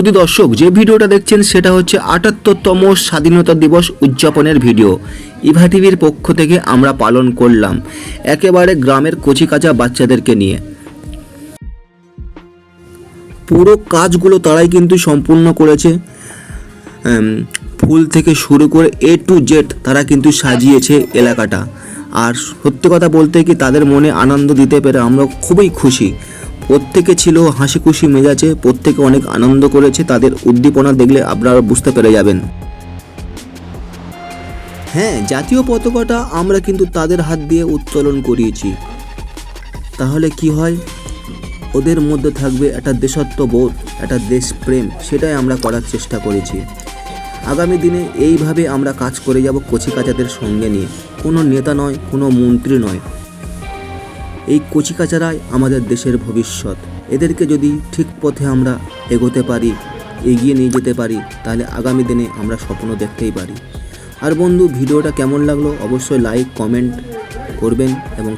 শুধু দর্শক, যে ভিডিওটা দেখছেন সেটা হচ্ছে আটাত্তরতম স্বাধীনতা দিবস উদযাপনের ভিডিও। ইভা টিভির পক্ষ থেকে আমরা পালন করলাম, একেবারে গ্রামের কচিকাচা বাচ্চাদেরকে নিয়ে। পুরো কাজগুলো তারাই কিন্তু সম্পূর্ণ করেছে। ফুল থেকে শুরু করে এ টু জেড তারা কিন্তু সাজিয়েছে এলাকাটা। আর সত্যি কথা বলতে কি, তাদের মনে আনন্দ দিতে পেরে আমরা খুবই খুশি। প্রত্যেকে ছিল হাসি খুশি মেজাজে, প্রত্যেকে অনেক আনন্দ করেছে, তাদের উদ্দীপনা দেখলে আপনারা বুঝতে পেরে যাবেন। হ্যাঁ জাতীয় পতাকাটা আমরা কিন্তু তাদের হাত দিয়ে উত্তোলন করিয়েছি। তাহলে কি হয়? ওদের মধ্যে থাকবে একটা দেশত্ববোধ, একটা দেশপ্রেম, সেটাই আমরা করার চেষ্টা করেছি। আগামী দিনে এইভাবে আমরা কাজ করে যাব কচিকাচাদের সঙ্গে নিয়ে। কোনো নেতা নয়, কোনো মন্ত্রী নয়। এই কচিকাচারাই আমাদের দেশের ভবিষ্যৎ। এদেরকে যদি ঠিক পথে আমরা এগোতে পারি, এগিয়ে নিয়ে যেতে পারি, তাহলে আগামী দিনে আমরা স্বপ্ন দেখতেই পারি। আর বন্ধু, ভিডিওটা কেমন লাগল অবশ্যই লাইক কমেন্ট করবেন এবং